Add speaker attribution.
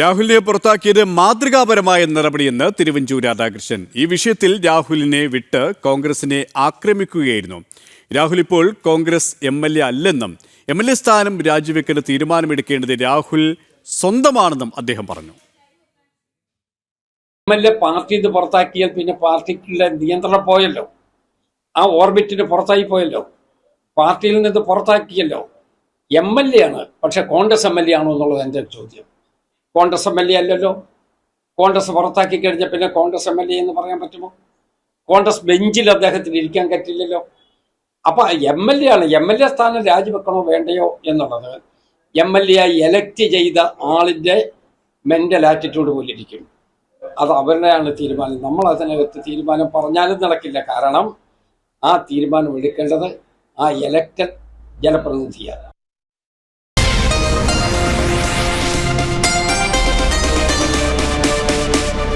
Speaker 1: രാഹുലിനെ പുറത്താക്കിയത് മാതൃകാപരമായ നടപടിയെന്ന് തിരുവഞ്ചൂർ രാധാകൃഷ്ണൻ. ഈ വിഷയത്തിൽ രാഹുലിനെ വിട്ട് കോൺഗ്രസിനെ ആക്രമിക്കുകയായിരുന്നു. രാഹുൽ ഇപ്പോൾ കോൺഗ്രസ് എം എൽ എ അല്ലെന്നും എം എൽ എ സ്ഥാനം രാജിവെക്കുന്ന തീരുമാനമെടുക്കേണ്ടത് രാഹുൽ സ്വന്തമാണെന്നും അദ്ദേഹം പറഞ്ഞു.
Speaker 2: എം എൽ എ പാർട്ടി ഇത് പുറത്താക്കിയാൽ പിന്നെ പാർട്ടിക്കുള്ള നിയന്ത്രണം പോയല്ലോ. ആ ഓർബിറ്റിന് പുറത്തായി പോയല്ലോ. പാർട്ടിയിൽ നിന്ന് പുറത്താക്കിയല്ലോ. എം എൽ എ ആണ്. പക്ഷെ കോൺഗ്രസ് എം എൽ എ ആണോ എന്നുള്ളത് എന്റെ ചോദ്യം. കോൺഗ്രസ് എം എൽ എ അല്ലല്ലോ. കോൺഗ്രസ് പുറത്താക്കി കഴിഞ്ഞ പിന്നെ കോൺഗ്രസ് എം എൽ എ എന്ന് പറയാൻ പറ്റുമോ? കോൺഗ്രസ് ബെഞ്ചിൽ അദ്ദേഹത്തിന് ഇരിക്കാൻ പറ്റില്ലല്ലോ. അപ്പൊ എം എൽ എ ആണ് എം എൽ എ സ്ഥാനം രാജിവെക്കണോ വേണ്ടയോ എന്നുള്ളത് എം എൽ എ ആയി എലക്ട് ചെയ്ത ആളിന്റെ മെന്റൽ ആറ്റിറ്റ്യൂഡ് പോലെ ഇരിക്കും അത് അവരുടെയാണ് തീരുമാനം. നമ്മൾ അതിനകത്ത് തീരുമാനം പറഞ്ഞാലും നടക്കില്ല. കാരണം ആ തീരുമാനം എടുക്കേണ്ടത് ആ എലക്റ്റഡ് ജനപ്രതിനിധിയാണ്.